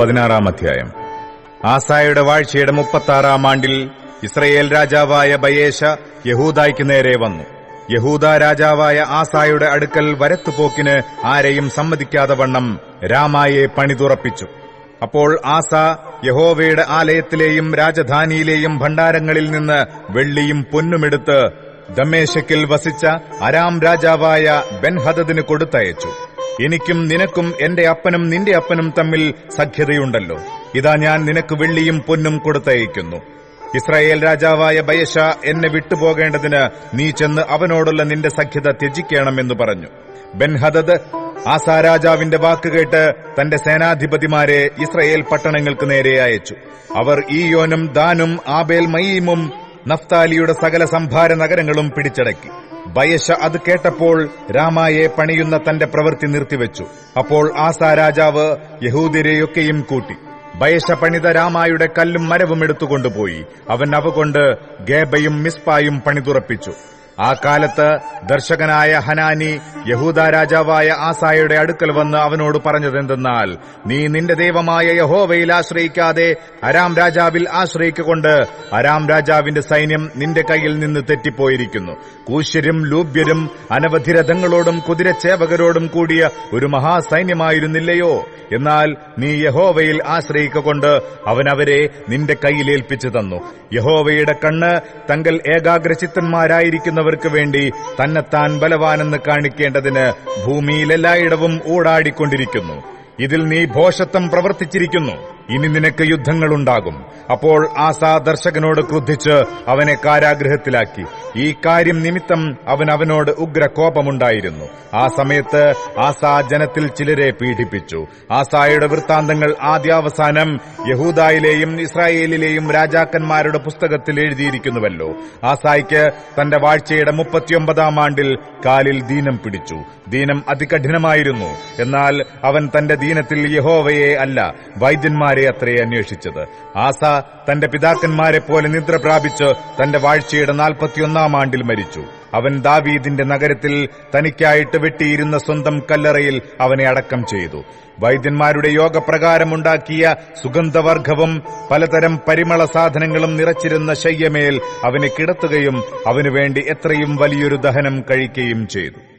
പതിനാറാം അധ്യായം. ആസായുടെ വാഴ്ചയുടെ മുപ്പത്താറാം ആണ്ടിൽ ഇസ്രയേൽ രാജാവായ ബയേശ യഹൂദായ്ക്ക് നേരെ വന്നു. യഹൂദ രാജാവായ ആസായുടെ അടുക്കൽ വരത്തുപോക്കിന് ആരെയും സമ്മതിക്കാതെ വണ്ണം രാമായെ പണിതുറപ്പിച്ചു. അപ്പോൾ ആസ യഹോവയുടെ ആലയത്തിലെയും രാജധാനിയിലെയും ഭണ്ഡാരങ്ങളിൽ നിന്ന് വെള്ളിയും പൊന്നുമെടുത്ത് ദമേശക്കിൽ വസിച്ച അരാം രാജാവായ ബെൻഹദദിന് കൊടുത്തയച്ചു. എനിക്കും നിനക്കും എന്റെ അപ്പനും നിന്റെ അപ്പനും തമ്മിൽ സഖ്യതയുണ്ടല്ലോ. ഇതാ ഞാൻ നിനക്ക് വെള്ളിയും പൊന്നും കൊടുത്തയക്കുന്നു. ഇസ്രായേൽ രാജാവായ ബയഷ എന്നെ വിട്ടുപോകേണ്ടതിന് നീ ചെന്ന് അവനോടുള്ള നിന്റെ സഖ്യത ത്യജിക്കണമെന്ന് പറഞ്ഞു. ബെൻഹദദ് ആസാ രാജാവിന്റെ വാക്കുകേട്ട് തന്റെ സേനാധിപതിമാരെ ഇസ്രയേൽ പട്ടണങ്ങൾക്ക് നേരെ അയച്ചു. അവർ ഈയോനും ദാനും ആബേൽ മയീമും നഫ്താലിയുടെ സകല സംഭാര നഗരങ്ങളും പിടിച്ചടക്കി. ബയശ അത് കേട്ടപ്പോൾ രാമായെ പണിയുന്ന തന്റെ പ്രവൃത്തി നിർത്തിവെച്ചു. അപ്പോൾ ആസാ രാജാവ് യഹൂദിരെയൊക്കെയും കൂട്ടി. ബയശ പണിത രാമായുടെ കല്ലും മരവും എടുത്തുകൊണ്ടുപോയി. അവൻ അവകൊണ്ട് ഗേബയും മിസ്പായും പണിതുറപ്പിച്ചു. ആ കാലത്ത് ദർശകനായ ഹനാനി യഹൂദ രാജാവായ ആസായുടെ അടുക്കൽ വന്ന് അവനോട് പറഞ്ഞതെന്തെന്നാൽ നീ നിന്റെ ദൈവമായ യഹോവയിൽ ആശ്രയിക്കാതെ അരാം രാജാവിൽ ആശ്രയിക്കൊണ്ട് അരാം രാജാവിന്റെ സൈന്യം നിന്റെ കയ്യിൽ നിന്ന് തെറ്റിപ്പോയിരിക്കുന്നു. കൂശ്യരും ലൂബ്യരും അനവധി രഥങ്ങളോടും കുതിരച്ചേവകരോടും കൂടിയ ഒരു മഹാസൈന്യമായിരുന്നില്ലയോ? എന്നാൽ നീ യഹോവയിൽ ആശ്രയിക്കൊണ്ട് അവനവരെ നിന്റെ കയ്യിലേൽപ്പിച്ചു തന്നു. യഹോവയുടെ കണ്ണ് തങ്കൽ ഏകാഗ്രചിത്തന്മാരായിരിക്കുന്നവർക്ക് വേണ്ടി തന്നെത്താൻ ബലവാനെന്ന് കാണിക്കേണ്ടതിന് ഭൂമിയിലെല്ലായിടവും ഓടാടിക്കൊണ്ടിരിക്കുന്നു. ഇതിൽ നീ ഭോഷത്വം പ്രവർത്തിച്ചിരിക്കുന്നു. ഇനി നിനക്ക് യുദ്ധങ്ങളുണ്ടാകും. അപ്പോൾ ആസാ ദർശകനോട് ക്രുദ്ധിച്ച് അവനെ കാരാഗ്രഹത്തിലാക്കി ഈ കാര്യം നിമിത്തം അവൻ അവനോട് ഉഗ്ര കോപമുണ്ടായിരുന്നു ആ സമയത്ത് ആസാ ജനത്തിൽ ചിലരെ പീഡിപ്പിച്ചു. ആസായുടെ വൃത്താന്തങ്ങൾ ആദ്യാവസാനം യഹൂദായിലെയും ഇസ്രായേലിലെയും രാജാക്കന്മാരുടെ പുസ്തകത്തിൽ എഴുതിയിരിക്കുന്നുവല്ലോ. ആസായ്ക്ക് തന്റെ വാഴ്ചയുടെ മുപ്പത്തിയൊമ്പതാം ആണ്ടിൽ കാലിൽ ദീനം പിടിച്ചു. ദീനം അതികഠിനമായിരുന്നു. എന്നാൽ അവൻ തന്റെ ദീനത്തിൽ യഹോവയെ അല്ല വൈദ്യന്മാരെ അത്രേ അന്വേഷിച്ചത്. ആസ തന്റെ പിതാക്കന്മാരെ പോലെ നിദ്ര പ്രാപിച്ച് തന്റെ വാഴ്ചയുടെ നാൽപ്പത്തിയൊന്നാം ആണ്ടിൽ മരിച്ചു. അവൻ ദാവീദിന്റെ നഗരത്തിൽ തനിക്കായിട്ട് വെട്ടിയിരുന്ന സ്വന്തം കല്ലറയിൽ അവനെ അടക്കം ചെയ്തു. വൈദ്യന്മാരുടെ യോഗപ്രകാരമുണ്ടാക്കിയ സുഗന്ധവർഗവും പലതരം പരിമള സാധനങ്ങളും നിറച്ചിരുന്ന ശയ്യമേൽ അവനെ കിടത്തുകയും അവനുവേണ്ടി എത്രയും വലിയൊരു ദഹനം കഴിക്കുകയും ചെയ്തു.